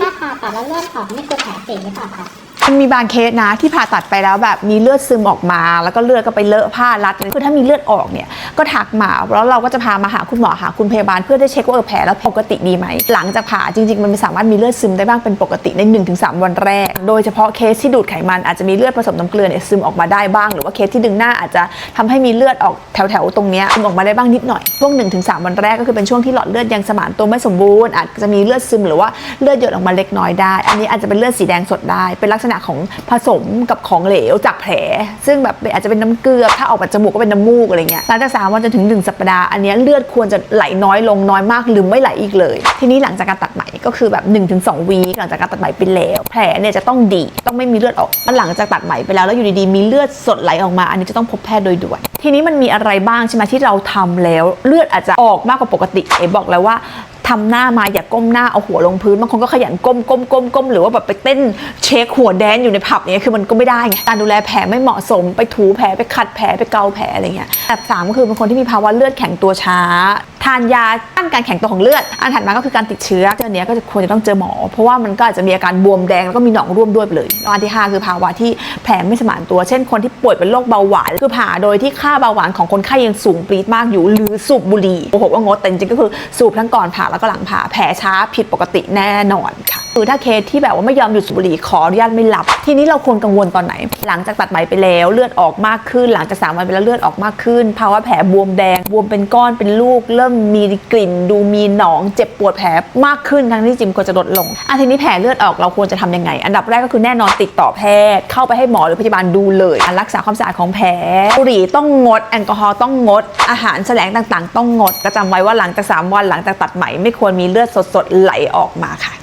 ถ้าผ่าตัดแล้วเลือดออกนี่คือแผลเสียหรือเปล่าคะ มันมีบางเคสนะที่ผ่าตัดไปแล้วแบบมีเลือดซึมออกมา แล้วก็เลือดก็ไปเลอะผ้ารัดคือถ้ามีเลือดออกเนี่ยก็ทักมาแล้วเราก็จะพามาหาคุณหมอหาคุณพยาบาลเพื่อได้เช็คว่าเออแผลแล้วปกติดีไหมหลังจากผ่าจริง ๆ มันสามารถมีเลือดซึมได้บ้างเป็นปกติใน 1-3 วันแรก โดยเฉพาะเคสที่ดูดไขมันอาจจะมีเลือดผสมน้ำเกลือเนี่ยซึมออกมาได้บ้าง หรือว่าเคสที่ดึงหน้าอาจจะทำให้มีเลือดออกแถวๆตรงเนี้ยซึมออกมาได้บ้างนิดหน่อยช่วง1-3 วันแรกก็คือเป็นช่วงที่หลอดเลือดยังสมานตัวไม่สมบูรณ์อาจจะมีเลือดซึมหรือว่าเลือดหยดออกมาเล็กน้อยได้ อันนี้อาจจะเป็นเลือดสีแดงสดได้เป็นลักษณะของผสมกับของเหลวจากแผล ซึ่งแบบอาจจะเป็นน้ำเกลือ ถ้าออกมาจมูกก็เป็นน้ำมูกอะไรเงี้ยหลังจากสามวันจนถึงหนึ่งสัปดาห์อันนี้เลือดควรจะไหลน้อยลงน้อยมากหรือไม่ไหลอีกเลย ทีนี้หลังจากการตัดไหมก็คือแบบ1นถึงสวีหลังจากการตัดไหมไปแล้ว แผลเนี่ยจะต้องดีต้องไม่มีเลือดออกหลังจากตัดไหมไปแล้วแล้วอยู่ดีๆมีเลือดสดไหลออกมา อันนี้จะต้องพบแพทย์โดยด่วนทีนี้มันมีอะไรบ้างใช่ไหมที่เราทำแล้ว เลือดอาจจะออกมากกว่าปกติเอ๋บอกแล้วว่า ทำหน้ามาอย่าก้มหน้าเอาหัวลงพื้นบางคนก็ขยันก้มก้มก้มก้มหรือว่าแบบไปเต้นเช็คหัวแดนอยู่ในผับเนี่ยคือมันก็ไม่ได้ไงการดูแลแผลไม่เหมาะสม ไปถูแผลไปขัดแผลไปเกาแผลอะไรเงี้ยแบบสามก็คือเป็นคนที่มีภาวะเลือดแข็งตัวช้า ทานยาต้านการแข็งตัวของเลือด อันถัดมาก็คือการติดเชื้อเจ้าเนี้ยก็จะควรจะต้องเจอหมอ เพราะว่ามันก็อาจจะมีอาการบวมแดงแล้วก็มีหนองร่วมด้วยไปเลยอันที่ห้าคือภาวะที่แผลไม่สมานตัว เช่นคนที่ป่วยเป็นโรคเบาหวานคือผ่าโดยที่ค่าเบาหวานของคนไข้ยังสูงปรี๊ดมากอยู่ หรือสูบบุหรี่โอ้โหว่างดแต่จริงๆก็คือสูบทั้งก่อนผ่าแล้วก็หลังผ่าแผลช้าผิดปกติแน่นอนค่ะ คือถ้าเคสที่แบบว่าไม่ยอมหยุดสูบบุหรี่ขออนุญาตไม่รับ ทีนี้เราควรกังวลตอนไหน หลังจากตัดไหมไปแล้วเลือดออกมากขึ้น หลังจากสามวันไปแล้วเลือดออกมากขึ้นภาวะแผลบวมแดง บวมเป็นก้อนเป็นลูก เริ่มมีกลิ่น ดูมีหนอง เจ็บปวดแผลมากขึ้นทั้งที่จิมควรจะลดลงอะทีนี้แผลเลือดออกเราควรจะทำยังไง อันดับแรกก็คือแน่นอนติดต่อแพทย์ เข้าไปให้หมอหรือพยาบาลดูเลยอะรักษาความสะอาดของแผลบุหรี่ต้องงดแอลกอฮอล์ต้องงด อาหารแสลงต่างๆ ต้องงดก็จำไว้ว่าหลังจากสามวันหลังจากตัดไหมไม่ควรมีเลือดสดๆไหลออกมาค่ะ